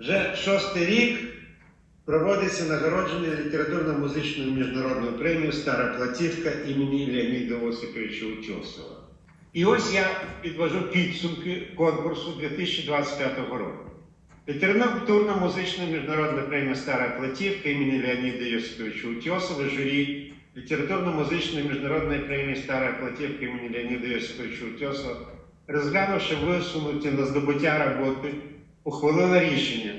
Вже шостий рік проводиться нагородження літературно-музичною міжнародною премією Стара Платівка імені Леоніда Осиповича Утьосова. І ось я підвожу підсумки конкурсу 2025 року. Літературно-музична міжнародна премія Стара Платівка імені Леоніда Йосиповича Утьосова, журі літературно-музичної міжнародної премії Стара Платівка імені Леоніда Йосиповича Утьосова, розглянувши висунуті на здобуття роботи, ухвалила рішення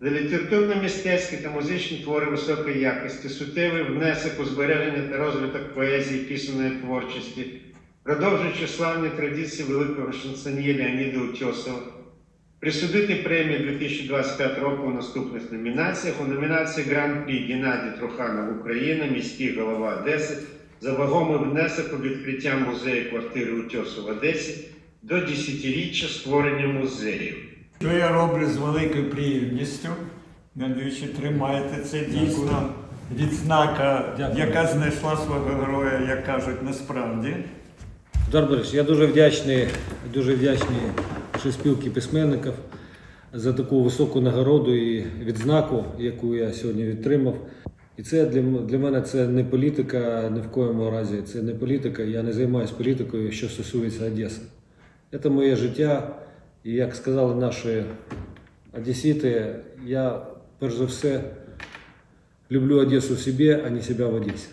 за літературно-мистецькі та музичні твори високої якості, суттєвий внесок у збереження та розвиток поезії пісенної творчості, продовжуючи славні традиції великого шансоньє Леоніда Утьосова, присудити премію 2025 року у наступних номінаціях. У номінації Гран-прі Геннадій Труханов Україна, міський голова Одеси за вагомий внесок у відкриття музею квартири Утьосу в Одесі до десятиріччя створення музею. Що я роблю з великою приємністю. Надвічі тримайте це дійсно відзнака, яка знайшла свого героя, як кажуть, насправді. Удар Борисович, я дуже вдячний, дуже вдячний нашій спілці письменників за таку високу нагороду і відзнаку, яку я сьогодні відтримав. І це для, для мене це не політика ні в коєму разі. Це не політика. Я не займаюся політикою, що стосується Одеси. Це моє життя. І як сказали наші одесіти, я перш за все люблю Одесу в собі, а не себе в Одесі.